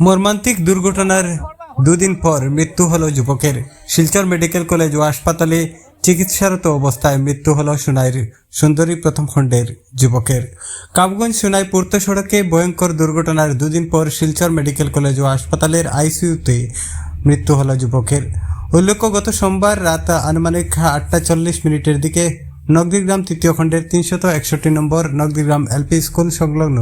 মর্মান্তিক দুর্ঘটনার দুদিন পর মৃত্যু হলো যুবকের। শিলচর মেডিকেল কলেজ ও হাসপাতালে চিকিৎসারত অবস্থায় মৃত্যু হলো সুনাইর সুন্দরী প্রথম খণ্ডের যুবকের। কাবগঞ্জ সুনাই পূর্ত সড়কে ভয়ঙ্কর দুর্ঘটনার দুদিন পর শিলচর মেডিকেল কলেজ ও হাসপাতালের আইসিইউতে মৃত্যু হলো যুবকের। উল্লেখ্য গত সোমবার রাত আনুমানিক আটটা চল্লিশ মিনিটের দিকে নগদীগ্রাম তৃতীয় খণ্ডের তিনশত একষট্টি নম্বর নগদীগ্রাম এলপি স্কুল সংলগ্ন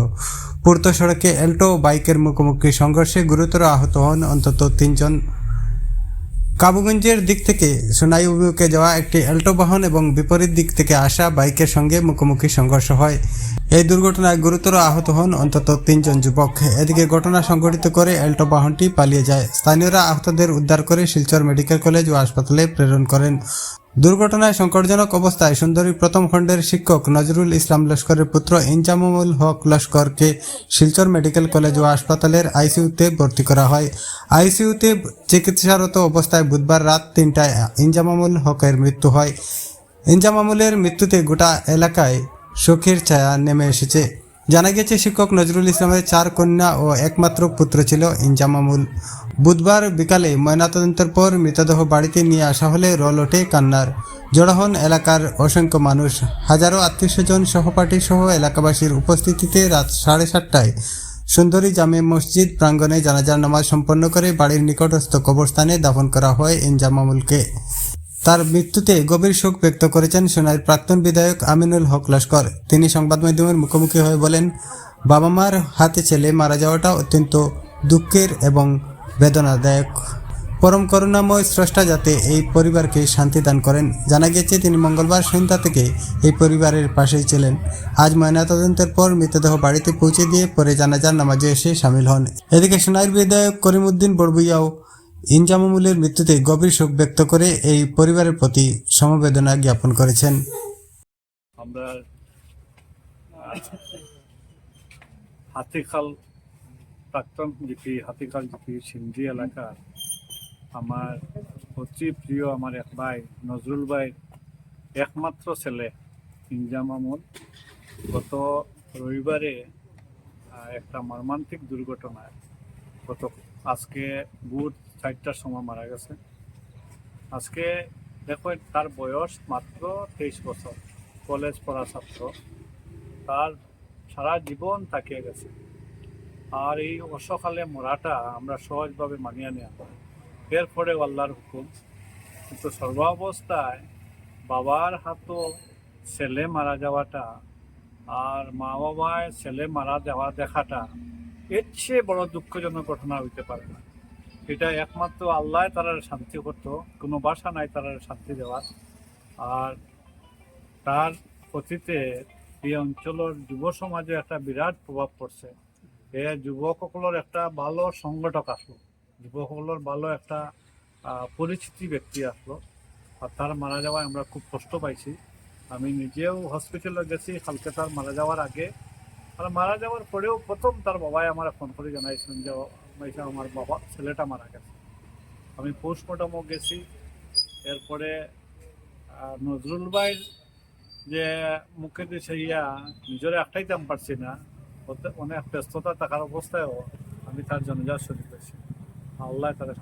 পূর্ত সড়কে এল্টো বাইকের মুখোমুখি সংঘর্ষে গুরুতর আহত হন অন্তত তিনজন। কাবুগঞ্জের দিক থেকে সোনাই অভিমুখে যাওয়া একটি অ্যাল্টো বাহন এবং বিপরীত দিক থেকে আসা বাইকের সঙ্গে মুখোমুখি সংঘর্ষ হয়। এই দুর্ঘটনায় গুরুতর আহত হন অন্তত তিনজন যুবক। এদিকে ঘটনা সংঘটিত করে অ্যাল্টো বাহনটি পালিয়ে যায়। স্থানীয়রা আহতদের উদ্ধার করে শিলচর মেডিকেল কলেজ ও হাসপাতালে প্রেরণ করেন। দুর্ঘটনায় সংকটজনক অবস্থায় সুন্দরী প্রথম খণ্ডের শিক্ষক নজরুল ইসলাম লস্করের পুত্র ইনজামুল হক লস্করকে শিলচর মেডিকেল কলেজ ও হাসপাতালের আইসিইউতে ভর্তি করা হয়। আইসিইউতে চিকিৎসারত অবস্থায় বুধবার রাত তিনটায় ইনজামামুল হকের মৃত্যু হয়। ইনজামামুলের মৃত্যুতে গোটা এলাকায় শোকের ছায়া নেমে এসেছে। জানা গেছে শিক্ষক নজরুল ইসলামের চার কন্যা ও একমাত্র পুত্র ছিল ইনজামামুল। বুধবার বিকালে ময়নাতদন্তের পর মৃতদেহ বাড়িতে নিয়ে আসা হলে রোল ওঠে কান্নার। জড়ো হন এলাকার অসংখ্য মানুষ। হাজারো আত্মীয় স্বজন সহপাঠী সহ এলাকাবাসীর উপস্থিতিতে রাত সাড়ে সাতটায় সুন্দরী জামে মসজিদ প্রাঙ্গণে জানাজার নামাজ সম্পন্ন করে বাড়ির নিকটস্থ কবরস্থানে দাফন করা হয় ইনজামামুলকে। তার মৃত্যুতে গভীর শোক ব্যক্ত করেছেন সোনাইয়ের প্রাক্তন বিধায়ক আমিনুল হক লস্কর। তিনি সংবাদ মাধ্যমের মুখোমুখি হয়ে বলেন, বাবা মার হাতে ছেলে মারা যাওয়াটা অত্যন্ত দুঃখের এবং বেদনাদায়ক। পরম করুণাময় স্রষ্টা যাতে এই পরিবারকে শান্তি দান করেন। জানা গেছে তিনি মঙ্গলবার সন্ধ্যা থেকে এই পরিবারের পাশেই ছিলেন। আজ ময়নাতদন্তের পর মৃতদেহ বাড়িতে পৌঁছে দিয়ে পরে জানাজার নামাজে এসে সামিল হন। এদিকে সোনাইয়ের বিধায়ক করিমউদ্দিন বড়বুইয়াও ইনজামামুলের মৃত্যুতে গভীর শোক ব্যক্ত করে এই পরিবারের প্রতি সমবেদনা জ্ঞাপন করেছেন। আমরা হাতিখাল প্রাক্তন জিপি হাতিখাল জিপি সিন্ধি এলাকার আমার অতি প্রিয় আমার এক ভাই, নজরুল ভাই, একমাত্র ছেলে, ইনজাম আমল। গত রবিবারে একটা মর্মান্তিক দুর্ঘটনায় গত আজকে বুধ চারটার সময় মারা গেছে। আজকে দেখো, তার বয়স মাত্র তেইশ বছর, কলেজ পড়া ছাত্র। তার সারা জীবন তাকিয়ে গেছে। আর এই অসকালে মরাটা আমরা সহজভাবে মানিয়ে নেওয়া হয়। এরপরে আল্লাহর হুকুম। কিন্তু সর্বাবস্থায় বাবার হাতও ছেলে মারা যাওয়াটা আর মা বাবায় ছেলে মারা যাওয়া দেখাটা এর চেয়ে বড় দুঃখজনক ঘটনা হইতে পারে না। এটা একমাত্র আল্লাহ তারা শান্তি করতো, কোনো বাসা নাই তারা শান্তি দেওয়ার। আর তার অতীতে এই অঞ্চলের যুব সমাজে একটা বিরাট প্রভাব পড়ছে। এ যুবকসকলের একটা ভালো সংগঠক আসলো, যুবকসকলের ভালো একটা পরিচিতি ব্যক্তি আসলো। আর তার মারা যাওয়ায় আমরা খুব কষ্ট পাইছি। আমি নিজেও হসপিটালে গেছি, কালকে তার মারা যাওয়ার আগে। আর মারা যাওয়ার পরেও প্রথম তার বাবাই আমার ফোন করে জানাইছেন যে "মাইশা, আমার বাবা ছেলেটা মারা গেছে। আমি পোস্টমর্টমও গেছি। এরপরে নজরুল ভাইয়ের যে মুখে যে ইয়া নিজের একটাই দাম পারছি না। অনেক ব্যস্ততা থাকার অবস্থায়ও আমি তার জনজাত শরীর পেয়েছি। আল্লাহ তারা